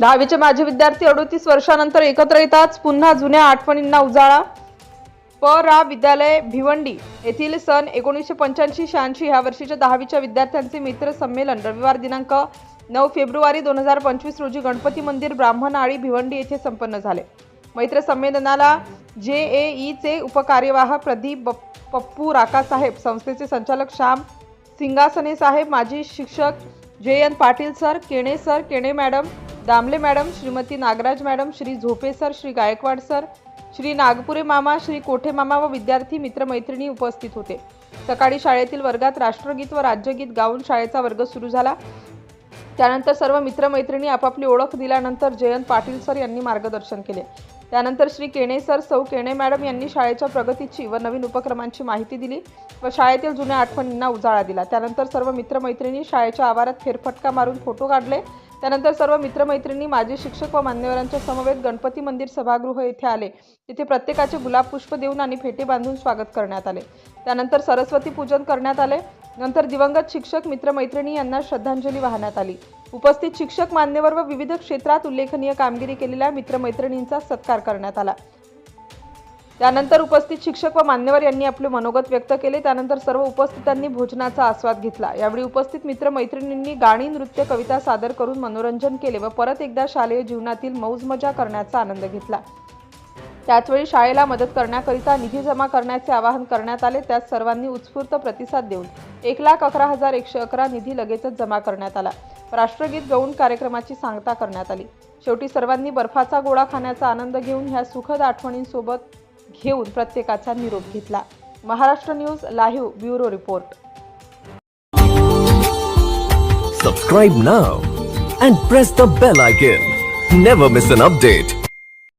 दहावीचे माजी विद्यार्थी अडोतीस वर्षानंतर एकत्र येताच पुन्हा जुन्या आठवणींना उजाळा. प. रा. विद्यालय भिवंडी येथील सन एकोणीसशे पंच्याऐंशी शहाऐंशी ह्या वर्षीच्या दहावीच्या विद्यार्थ्यांचे मित्र संमेलन रविवार दिनांक नऊ फेब्रुवारी दोन हजार पंचवीस रोजी गणपती मंदिर ब्राह्मण आळी भिवंडी येथे संपन्न झाले. मैत्र संमेलनाला जे ए ईचे उपकार्यवाह प्रदीप बप- पप्पू राकासाहेब संस्थेचे संचालक श्याम सिंगासने साहेब माजी शिक्षक J N Patil sir Kene sir Kene madam Damle madam Shrimati Nagaraj madam Shri Zope sir Shri Gaikwad sir Shri Nagpure मामा श्री कोठे मामा व विद्यार्थी मित्रमैत्रिणी उपस्थित होते. सकाळी शाळेतील वर्गात राष्ट्रगीत व राज्यगीत गाऊन शाळेचा वर्ग सुरू झाला. त्यानंतर सर्व मित्रमैत्रिणी आपापली ओळख दिल्यानंतर जयंत पाटील सर यांनी मार्गदर्शन केले. त्यानंतर श्री केणे सर सौ केणे मॅडम यांनी शाळेच्या प्रगतीची व नवीन उपक्रमांची माहिती दिली व शाळेतील जुन्या आठवणींना उजाळा दिला. त्यानंतर सर्व मित्रमैत्रिणी शाळेच्या आवारात फेरफटका मारून फोटो काढले त्यानंतर सर्व मित्रमैत्रिणी माजी शिक्षक व मान्यवरांच्या समवेत गणपती मंदिर सभागृह येथे आले. तिथे प्रत्येकाचे गुलाब पुष्प देऊन आणि फेटे बांधून स्वागत करण्यात आले. त्यानंतर सरस्वती पूजन करण्यात आले. नंतर दिवंगत शिक्षक मित्रमैत्रिणी यांना श्रद्धांजली वाहण्यात आली. उपस्थित शिक्षक मान्यवर व विविध क्षेत्रात उल्लेखनीय कामगिरी केलेल्या मित्रमैत्रिणींचा सत्कार करण्यात आला. त्यानंतर उपस्थित शिक्षक व मान्यवर यांनी आपले मनोगत व्यक्त केले. त्यानंतर सर्व उपस्थितांनी भोजनाचा आस्वाद घेतला. यावेळी उपस्थित मित्रमैत्रिणींनी गाणी नृत्य कविता सादर करून मनोरंजन केले व परत एकदा शालेय जीवनातील मौजमजा करण्याचा आनंद घेतला. त्याचवेळी शाळेला मदत करण्याकरिता निधी जमा करण्याचे आवाहन करण्यात आले. त्यात सर्वांनी उत्स्फूर्त प्रतिसाद देऊन एक लाख अकरा हजार एकशे अकरा निधी लगेचच जमा करण्यात आला. राष्ट्रगीत गाऊन कार्यक्रमाची सांगता करण्यात आली. शेवटी सर्वांनी बर्फाचा गोळा खाण्याचा आनंद घेऊन ह्या सुखद आठवणींसोबत घेऊन प्रत्येकाचा निरोप घेतला. Maharashtra news live bureau report. Subscribe now and press the bell icon never miss an update